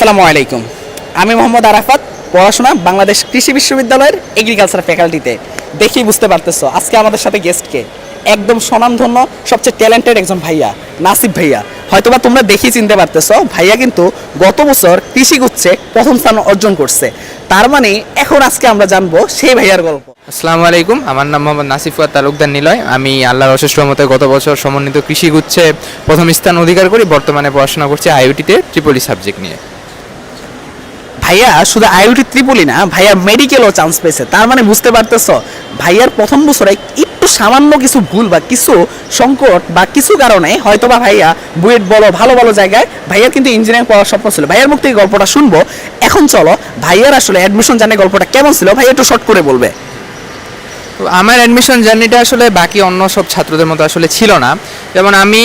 আসসালামু আলাইকুম। আমি মোহাম্মদ আরাফাত, পড়াশোনা বাংলাদেশ কৃষি বিশ্ববিদ্যালয়ের এগ্রিকালচার ফ্যাকাল্টিতে দেখি বুঝতে পারতেছো, আজকে আমাদের সাথে গেস্টকে একদম স্বনামধন্য, সবচেয়ে ট্যালেন্টেড একজন ভাইয়া, নাসিব ভাইয়া। হয়তোবা তোমরা দেখি চিনতে পারতেছো, ভাইয়া কিন্তু গত বছর কৃষিগুচ্ছে প্রথম স্থান অর্জন করছে। তার মানে এখন আজকে আমরা জানব সেই ভাইয়ার গল্প। আসসালামু আলাইকুম, আমার নাম মোহাম্মদ নাসিফুয়াত তালুকদার নিলয়। আমি আল্লাহর অশেষ রহমতে গত বছর সমন্বিত কৃষি গুচ্ছে প্রথম স্থান অধিকার করি, বর্তমানে পড়াশোনা করছি আইওটিতে ট্রিপলি সাবজেক্ট নিয়ে। ভাইয়া, শুধু আইওটি ত্রিপুলি না, ভাইয়া মেডিকেলও চান্স পেয়েছে। তার মানে বুঝতে পারতেছো, ভাইয়ার প্রথম বছরে একটু সামান্য কিছু ভুল বা কিছু সংকট বা কিছু কারণে হয়তো বা ভাইয়া বুয়েট বলো, ভালো ভালো জায়গায় ভাইয়ার কিন্তু ইঞ্জিনিয়ারিং পড়ার স্বপ্ন ছিল। ভাইয়ার মুখ থেকে গল্পটা শুনব। এখন চলো, ভাইয়ার আসলে অ্যাডমিশন জানে গল্পটা কেমন ছিল, ভাইয়া একটু শর্ট করে বলবে। আমার অ্যাডমিশন জার্নিটা আসলে বাকি অন্য সব ছাত্রদের মতো আসলে ছিল না। যেমন আমি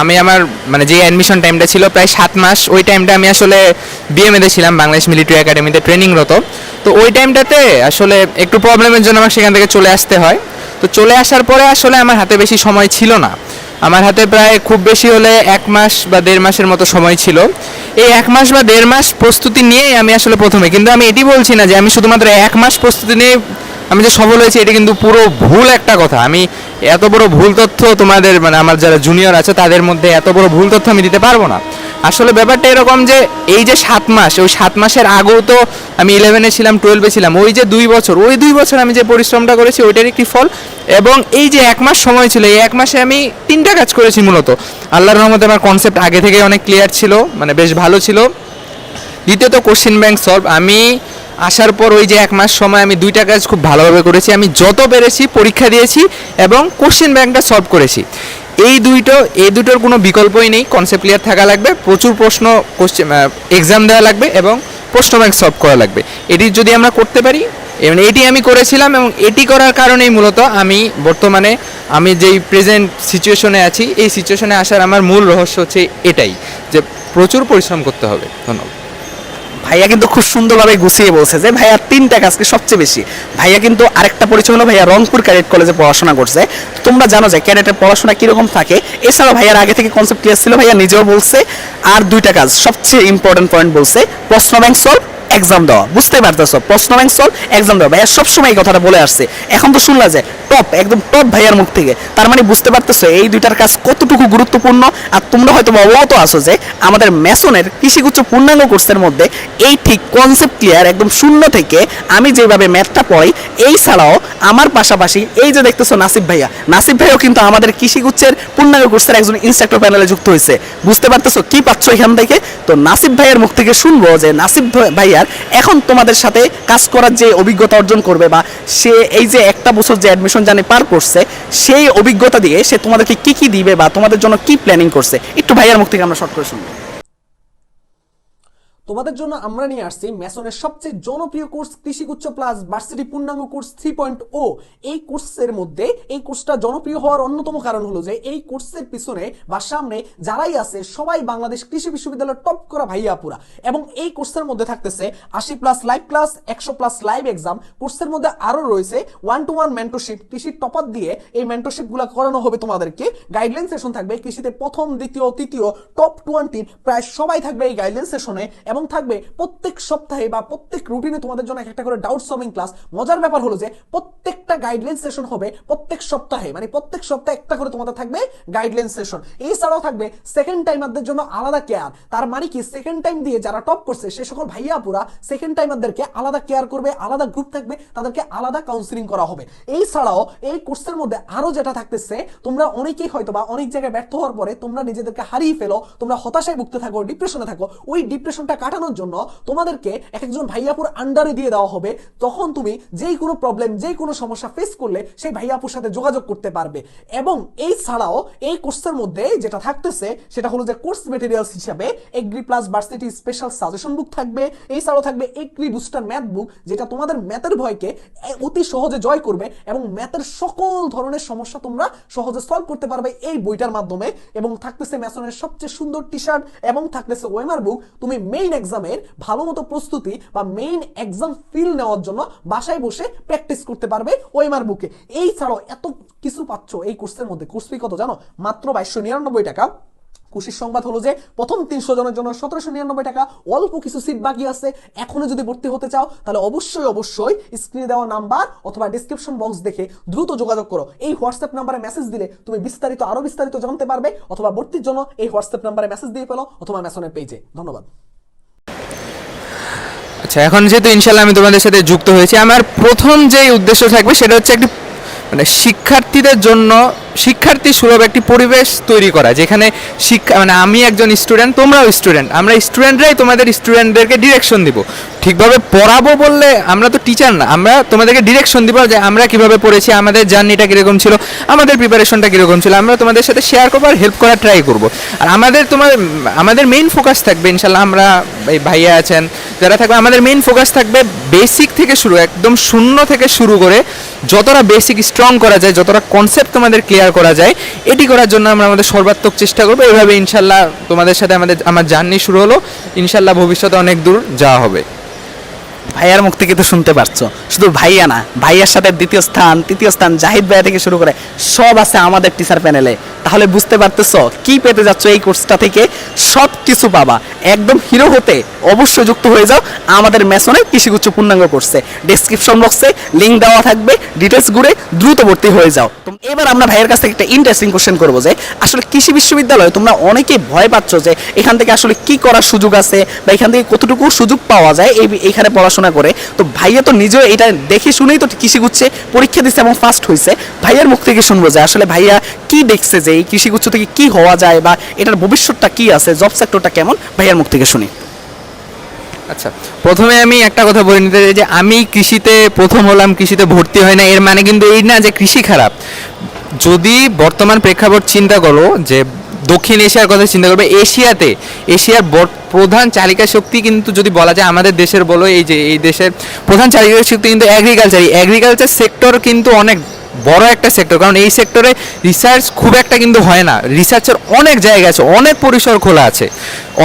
আমি আমার মানে যে অ্যাডমিশন টাইমটা ছিল প্রায় সাত মাস, ওই টাইমটা আমি আসলে বিএমএতে ছিলাম, বাংলাদেশ মিলিটারি একাডেমিতে ট্রেনিংরত তো ওই টাইমটাতে আসলে একটু প্রবলেমের জন্য আমার সেখান থেকে চলে আসতে হয়। তো চলে আসার পরে আসলে আমার হাতে বেশি সময় ছিল না। আমার হাতে প্রায় খুব বেশি হলে এক মাস বা দেড় মাসের মতো সময় ছিল। এই এক মাস বা দেড় মাস প্রস্তুতি নিয়েই আমি আসলে প্রথমে, কিন্তু আমি এটি বলছি না যে আমি শুধুমাত্র এক মাস প্রস্তুতি নিয়ে আমি যে সফল হয়েছি, এটা কিন্তু পুরো ভুল একটা কথা। আমি এত বড় ভুল তথ্য তোমাদের মানে আমার যারা জুনিয়র আছে, তাদের মধ্যে এত বড় ভুল তথ্য আমি দিতে পারব না। আসলে ব্যাপারটা এরকম যে, এই যে সাত মাস, ওই সাত মাসের আগেও তো আমি ইলেভেনে ছিলাম টুয়েলভে ছিলাম, ওই যে দুই বছর, ওই দুই বছর আমি যে পরিশ্রমটা করেছি ওইটার একটি ফল। এবং এই যে এক মাস সময় ছিল, এই এক মাসে আমি তিনটা কাজ করেছি মূলত। আল্লাহর রহমতে আমার কনসেপ্ট আগে থেকে অনেক ক্লিয়ার ছিল মানে বেশ ভালো ছিল। দ্বিতীয়ত কোশ্চেন ব্যাংক সলভ আমি আসার পর ওই যে এক মাস সময় আমি দুইটা কাজ খুব ভালোভাবে করেছি। আমি যত পেরেছি পরীক্ষা দিয়েছি এবং কোশ্চেন ব্যাংকটা সলভ করেছি। এই দুইটো, এই দুটোর কোনো বিকল্পই নেই কনসেপ্ট ক্লিয়ার থাকা লাগবে, প্রচুর প্রশ্ন কোশ্চেন এক্সাম দেওয়া লাগবে এবং প্রশ্ন ব্যাংক সলভ করা লাগবে। এটি যদি আমরা করতে পারি, এবং এটি আমি করেছিলাম এবং এটি করার কারণেই মূলত আমি বর্তমানে, আমি যেই প্রেজেন্ট সিচুয়েশনে আছি, এই সিচুয়েশনে আসার আমার মূল রহস্য হচ্ছে এটাই, যে প্রচুর পরিশ্রম করতে হবে। ধন্যবাদ। ভাইয়া কিন্তু খুব সুন্দরভাবে গুছিয়ে বলছে যে, ভাইয়া, তিনটা কাজকে সবচেয়ে বেশি? ভাইয়া কিন্তু আরেকটা পরিচয় হলো, ভাইয়া, রংপুর ক্যাডেট কলেজে পড়াশোনা করছে। তোমরা জানো যে, ক্যাডেটের পড়াশোনা কীরকম থাকে? এছাড়াও ভাইয়ার আগে থেকে কনসেপ্ট ক্লিয়ার ছিল, ভাইয়া নিজেও বলছে, আর দুইটা কাজ সবচেয়ে ইম্পর্টেন্ট পয়েন্ট বলছে, প্রশ্ন ব্যাংক সলভ এক্সাম দেওয়া, বুঝতে পারতেছো? প্রশ্ন ব্যাংক সলভ এক্সাম দেওয়া। ভাইয়া সবসময় এই কথাটা বলে আসছে। এখন তো শুনলা যে টপ একদম টপ ভাইয়ার মুখ থেকে। তার মানে বুঝতে পারতেছো, এই দুইটার কাজ কতটুকু গুরুত্বপূর্ণ? আর তোমরা হয়তো অবগত আছো যে আমাদের মেসনের কৃষিগুচ্ছ পূর্ণাঙ্গ কোর্সের মধ্যে এই ঠিক কনসেপ্ট ক্লিয়ার একদম শূন্য থেকে আমি যেভাবে ম্যাথটা পড়াই, এই ছাড়াও আমার পাশাপাশি এই যে দেখতেছো নাসিব ভাইয়া, নাসিব ভাইও কিন্তু আমাদের কৃষিগুচ্ছের পূর্ণাঙ্গ কোর্সের একজন ইনস্ট্রাক্টর প্যানেলে যুক্ত হয়েছে। বুঝতে পারতেছো কি পাচ্ছ এখান থেকে? তো নাসিব ভাইয়ের মুখ থেকে শুনব যে নাসিব ভাই- ভাইয়ার এখন তোমাদের সাথে কাজ করার যে অভিজ্ঞতা অর্জন করবে বা সে এই যে একটা বছর যে অ্যাডমিশন জানে পার করছে, সেই অভিজ্ঞতা দিয়ে সে তোমাদেরকে কি কি দিবে বা তোমাদের জন্য কি প্ল্যানিং করছে, একটু ভাইয়ার মুখ থেকে আমরা শর্ট করে শুনব। তোমাদের জন্য আমরা নিয়ে আসছি ম্যাসনের সবচেয়ে জনপ্রিয় কোর্স, কৃষিগুচ্ছ প্লাস ভার্সিটি পূর্ণাঙ্গ কোর্স থ্রি পয়েন্ট ও এই কোর্সের মধ্যে, এই কোর্সটা জনপ্রিয় হওয়ার অন্যতম কারণ হলো যে এই কোর্সের পিছনে বা সামনে যারাই আছে, সবাই বাংলাদেশ কৃষি বিশ্ববিদ্যালয়ের টপ করা ভাইয়াপুরা এবং এই কোর্সের মধ্যে থাকতেছে আশি প্লাস লাইভ ক্লাস একশো প্লাস লাইভ এক্সাম কোর্সের মধ্যে আরও রয়েছে ওয়ান টু ওয়ান মেন্টরশিপ কৃষির টপার দিয়ে এই মেন্টরশিপগুলা করানো হবে তোমাদেরকে। গাইডলাইন সেশন থাকবে কৃষিতে প্রথম, দ্বিতীয়, তৃতীয় টপ টোয়েন্টির প্রায় সবাই থাকবে এই গাইডলাইন সেশনে এবং থাকবে, প্রত্যেক সপ্তাহে বা প্রত্যেক রুটিনে তোমাদের জন্য এক একটা করে ডাউট সলভিং ক্লাস মজার ব্যাপার হলো যে, প্রত্যেকটা গাইডলাইন সেশন হবে প্রত্যেক সপ্তাহে মানে প্রত্যেক সপ্তাহে একটা করে তোমাদের থাকবে গাইডলাইন সেশন এছাড়াও থাকবে সেকেন্ড টাইমারদের জন্য আলাদা কেয়ার তার মানে কি সেকেন্ড টাইম দিয়ে যারা টপ করছে, সে সকল ভাইয়াপুরা সেকেন্ড টাইমারদেরকে আলাদা কেয়ার করবে, আলাদা গ্রুপ থাকবে, তাদেরকে আলাদা কাউন্সিলিং করা হবে। এই ছাড়াও এই কোর্সের মধ্যে আরও যেটা থাকতেছে, তোমরা অনেকেই হয়তো বা অনেক জায়গায় ব্যর্থ হওয়ার পরে তোমরা নিজেদেরকে হারিয়ে ফেলো, তোমরা হতাশায় ভুগতে থাকো ডিপ্রেশনে থাকো। ওই ডিপ্রেশনটা কাটানোর জন্য তোমাদেরকে এক একজন ভাইয়াপুর আন্ডারে দিয়ে দেওয়া হবে। তখন তুমি যেই কোনো প্রবলেম যেই কোনো সমস্যা ফেস করলে সেই ভাইয়াপুর সাথে যোগাযোগ করতে পারবে। এবং এই ছাড়াও এই কোর্সের মধ্যে যেটা থাকতেছে, সেটা হলো যে কোর্স মেটেরিয়ালস হিসাবে agri plus varsity special suggestion book থাকবে। এই ছাড়াও থাকবে এগ্রি বুস্টার ম্যাথ বুক যেটা তোমাদের ম্যাথের ভয়কে অতি সহজে জয় করবে এবং ম্যাথের সকল ধরনের সমস্যা তোমরা সহজে সলভ করতে পারবে এই বইটার মাধ্যমে। এবং থাকতেছে ম্যাসনের সবচেয়ে সুন্দর টি শার্ট এবং থাকতেছে ওয়েমার বুক তুমি মেইন এক্সামের ভালো মতো প্রস্তুতি বা মেইন এক্সাম ফিল নেওয়ার জন্য বাসায় বসে প্র্যাকটিস করতে পারবে ওয়েমার বুকে এই ছাড়াও এত কিছু পাচ্ছ এই কোর্সের মধ্যে। কোর্স ফি কত জানো? মাত্র বাইশশো নিরানব্বই টাকা। খুশির সংবাদ হলো যে, প্রথম তিনশো জনের জন্য সতেরোশো নিরানব্বই টাকা। অল্প কিছু সিট বাকি আছে। এখনও যদি ভর্তি হতে চাও, তাহলে অবশ্যই অবশ্যই স্ক্রিনে দেওয়া নাম্বার অথবা ডিসক্রিপশন বক্স দেখে দ্রুত যোগাযোগ করো। এই হোয়াটসঅ্যাপ নাম্বারে মেসেজ দিলে তুমি বিস্তারিত আরও বিস্তারিত জানতে পারবে অথবা ভর্তির জন্য এই হোয়াটসঅ্যাপ নাম্বারে মেসেজ দিয়ে ফেলো অথবা মেসনের পেজে ধন্যবাদ। আচ্ছা এখন যেহেতু ইনশাল্লাহ আমি তোমাদের সাথে যুক্ত হয়েছি, আমার প্রথম যে উদ্দেশ্য থাকবে সেটা হচ্ছে একটি মানে শিক্ষার্থীদের জন্য শিক্ষার্থী সুলভ একটি পরিবেশ তৈরি করা, যেখানে শিক্ষা মানে আমি একজন স্টুডেন্ট তোমরাও স্টুডেন্ট আমরা স্টুডেন্টরাই তোমাদের স্টুডেন্টদেরকে ডিরেকশন দিব। ঠিকভাবে পড়াবো বললে আমরা তো টিচার না, আমরা তোমাদেরকে ডিরেকশন দিব যে আমরা কীভাবে পড়েছি, আমাদের জার্নিটা কীরকম ছিল, আমাদের প্রিপারেশনটা কীরকম ছিল, আমরা তোমাদের সাথে শেয়ার করব আর হেল্প করার ট্রাই করব। আর আমাদের তোমার, আমাদের মেইন ফোকাস থাকবে ইনশাল্লাহ আমরা এই ভাইয়া আছেন, যারা থাকবে, আমাদের মেইন ফোকাস থাকবে বেসিক থেকে শুরু, একদম শূন্য থেকে শুরু করে যতটা বেসিক স্ট্রং করা যায়, যতটা কনসেপ্ট তোমাদের ক্লিয়ার করা যায়। এটি করার জন্য আমরা আমাদের সর্বাত্মক চেষ্টা করব। এভাবে ইনশাল্লাহ তোমাদের সাথে আমাদের, আমার জার্নি শুরু হলো। ইনশাল্লাহ ভবিষ্যতে অনেক দূর যাওয়া হবে। ভাইয়ার মুখ থেকে তো শুনতে পারছ। শুধু ভাইয়া না, ভাইয়ার সাথে দ্বিতীয় স্থান, তৃতীয় স্থান জাহিদ ভাইয়া থেকে শুরু করে সব আছে আমাদের টিচার প্যানেলে তাহলে বুঝতে পারতেছো কি পেতে যাচ্ছ এই কোর্সটা থেকে? সব কিছু পাবা। একদম হিরো হতে অবশ্যই যুক্ত হয়ে যাও আমাদের মেসনের কৃষিগুচ্ছ পূর্ণাঙ্গ কোর্সে ডেসক্রিপশন বক্সে লিঙ্ক দেওয়া থাকবে ডিটেলস ঘুরে দ্রুত ভর্তি হয়ে যাও। এবার আমরা ভাইয়ের কাছ থেকে একটা ইন্টারেস্টিং কোশ্চেন করব যে, আসলে কৃষি বিশ্ববিদ্যালয়ে তোমরা অনেকেই ভয় পাচ্ছ যে, এখান থেকে আসলে কি করার সুযোগ আছে বা এখান থেকে কতটুকু সুযোগ পাওয়া যায় এই এখানে পড়াশোনা করে। তো ভাইয়া তো নিজেও এটা দেখে শুনেই তো কৃষিগুচ্ছে পরীক্ষা দিচ্ছে এবং ফার্স্ট হয়েছে ভাইয়ার মুখ থেকে শুনব যে, আসলে ভাইয়া কি দেখছে যে এই কৃষিগুচ্ছ থেকে কি হওয়া যায় বা এটার ভবিষ্যৎটা কি আছে জব সেক্টরটা কেমন? ভাইয়ার মুখ থেকে শুনি। আচ্ছা প্রথমে আমি একটা কথা বলে নিতে চাই যে আমি কৃষিতে প্রথম হলাম, কৃষিতে ভর্তি হয় না, এর মানে কিন্তু এই না যে কৃষি খারাপ। যদি বর্তমান প্রেক্ষাপট চিন্তা করো যে দক্ষিণ এশিয়ার কথা চিন্তা করবে, এশিয়াতে, এশিয়ার প্রধান চালিকা শক্তি কিন্তু যদি বলা যায় আমাদের দেশের বলো, এই যে, এই দেশের প্রধান চালিকা শক্তি কিন্তু অ্যাগ্রিকালচার এই অ্যাগ্রিকালচার সেক্টর কিন্তু অনেক বড় একটা সেক্টর কারণ এই সেক্টরে রিসার্চ খুব একটা কিন্তু হয় না। রিসার্চের অনেক জায়গা আছে, অনেক পরিসর খোলা আছে।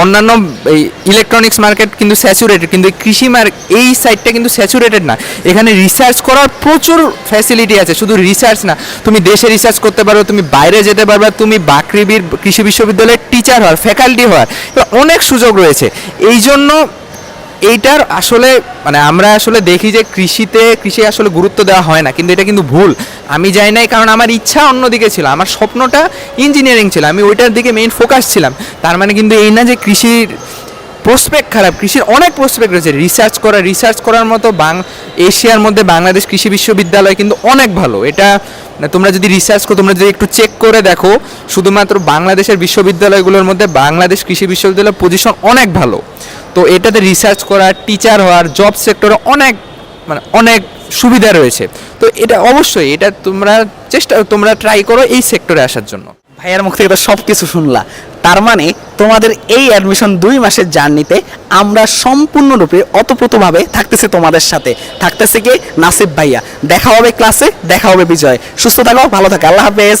অন্যান্য এই ইলেকট্রনিক্স মার্কেট কিন্তু স্যাচুরেটেড কিন্তু কৃষি মার্ক এই সাইডটা কিন্তু স্যাচুরেটেড না। এখানে রিসার্চ করার প্রচুর ফ্যাসিলিটি আছে, শুধু রিসার্চ না। তুমি দেশে রিসার্চ করতে পারো, তুমি বাইরে যেতে পারবে, তুমি বাকৃবির, কৃষি বিশ্ববিদ্যালয়ের টিচার হওয়ার ফ্যাকাল্টি হওয়ার অনেক সুযোগ রয়েছে। এই জন্য এইটার আসলে মানে আমরা আসলে দেখি যে কৃষিতে কৃষি আসলে গুরুত্ব দেওয়া হয় না, কিন্তু এটা কিন্তু ভুল। আমি যাই নাই কারণ আমার ইচ্ছা অন্যদিকে ছিল, আমার স্বপ্নটা ইঞ্জিনিয়ারিং ছিল, আমি ওইটার দিকে মেইন ফোকাস ছিলাম। তার মানে কিন্তু এই না যে কৃষির প্রসপেক্ট খারাপ, কৃষির অনেক প্রসপেক্ট রয়েছে। রিসার্চ করা রিসার্চ করার মতো বাং, এশিয়ার মধ্যে বাংলাদেশ কৃষি বিশ্ববিদ্যালয় কিন্তু অনেক ভালো। এটা মানে তোমরা যদি রিসার্চ করো, তোমরা যদি একটু চেক করে দেখো, শুধুমাত্র বাংলাদেশের বিশ্ববিদ্যালয়গুলোর মধ্যে বাংলাদেশ কৃষি বিশ্ববিদ্যালয়ের পজিশন অনেক ভালো। তো এটাতে রিসার্চ করার টিচার হওয়ার জব সেক্টরে অনেক মানে অনেক সুবিধা রয়েছে। তো এটা অবশ্যই, এটা তোমরা চেষ্টা, তোমরা ট্রাই করো এই সেক্টরে আসার জন্য। ভাইয়ার মুখ থেকে তো সব কিছু শুনলা। তার মানে তোমাদের এই অ্যাডমিশন দুই মাসের জার্নিতে আমরা সম্পূর্ণরূপে অতপ্রতভাবে থাকতেছে তোমাদের সাথে। থাকতেছে কি? নাসিব ভাইয়া। দেখা হবে ক্লাসে দেখা হবে বিজয়। সুস্থ থাকো, ভালো থাকো। আল্লাহ হাফেজ।